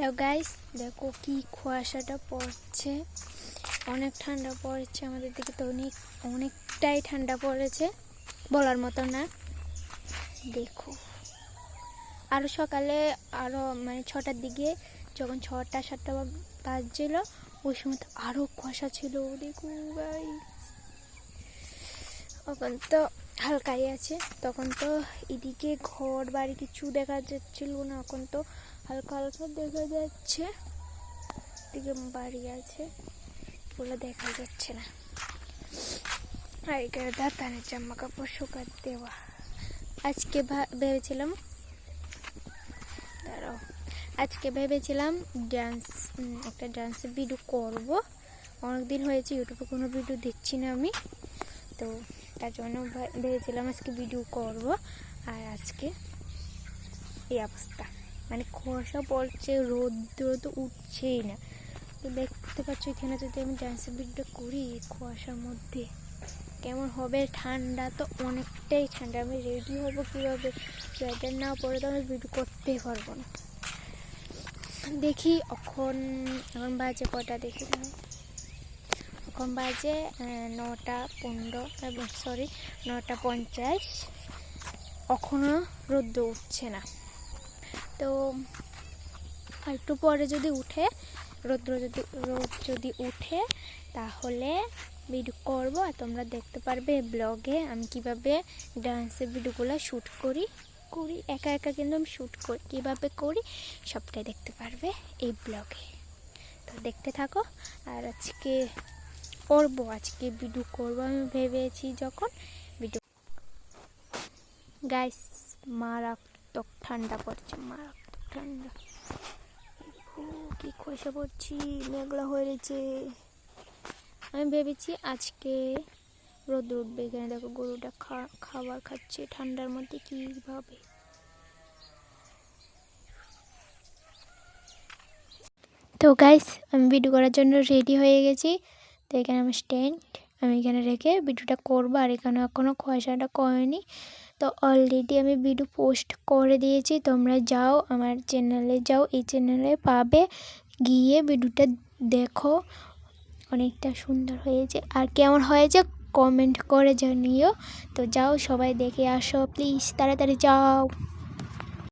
তো গাইস দেখো কি কুয়াশাটা পড়ছে। অনেক ঠান্ডা পড়েছে আমাদের দিকে তো, অনেক, অনেকটাই ঠান্ডা পড়েছে, বলার মতো না। দেখো। আরও সকালে আরও মানে ছটার দিকে যখন ছটা, সাতটা বাজছিল, ওই সময় তো আরও কুয়াশা ছিল। দেখো গাইস এখন তো হালকাই আছে, তখন তো এদিকে ঘর বাড়ি কিছু দেখা যাচ্ছিল না, এখন তো হালকা হালকা দেখা যাচ্ছে। দিকে বাড়ি আছে, ওগুলো দেখা যাচ্ছে না। আর এখানে দাঁতানের জামা কাপড় শুকাতে দেওয়া। আজকে ভেবেছিলাম আজকে ভেবেছিলাম ডান্স একটা ডান্সের ভিডিও করব। অনেকদিন হয়েছে ইউটিউবে কোনো ভিডিও দিচ্ছি না আমি। তো তার জন্য ভেবেছিলাম আজকে ভিডিও করব। আর আজকে এই অবস্থা। মানে কুয়াশা পড়ছে, রৌদ্র তো উঠছেই না। তো দেখতে পাচ্ছ এখানে যদি আমি ডান্সের ভিডিও করি কুয়াশার মধ্যে, কেমন হবে? ঠান্ডা তো অনেকটাই ঠান্ডা। আমি রেডি হব কীভাবে? সোয়েটার না পরে তো আমি ভিডিও করতেই পারব না। দেখি এখন এখন বাজে কটা? দেখি। এখন বাজে নটা পনেরো সরি নটা পঞ্চাশ। এখনও রোদ্র উঠছে না। তো একটু পরে যদি উঠে, রৌদ্র যদি, রোদ যদি উঠে, তাহলে ভিডিও করব। আর তোমরা দেখতে পারবে ব্লগে আমি কীভাবে ডান্সের ভিডিওগুলো শ্যুট করি করি, একা একা কিন্তু আমি শ্যুট করি, কীভাবে করি, সবটাই দেখতে পারবে এই ব্লগে তো দেখতে থাকো, আর আজকে করব, আজকে ভিডিও করব আমি ভেবেছি যখন ভিডিও গাইস মারাত্মক ঠান্ডা পড়ছে মারাত্মক ঠান্ডা। কি খসে পড়ছি, মেঘলা হয়ে রয়েছে। আমি ভেবেছি আজকে রোদ উঠবে এখানে। দেখো, গরুটা খাবার খাচ্ছে, ঠান্ডার মধ্যে কীভাবে তো গাইস আমি ভিডিও করার জন্য রেডি হয়ে গেছি। তো এখানে আমার স্ট্যান্ড আমি এখানে রেখে ভিডিওটা করব, আর এখানে এখনও কুয়াশাটা করেনি তো অলরেডি আমি ভিডিও পোস্ট করে দিয়েছি। তোমরা যাও আমার চ্যানেলে যাও, এই চ্যানেলে পাবে। গিয়ে ভিডিওটা দেখো। অনেকটা সুন্দর হয়েছে। আর কেমন হয়েছে কমেন্ট করে জানিও। তো যাও সবাই দেখে আসো। প্লিজ তাড়াতাড়ি যাও।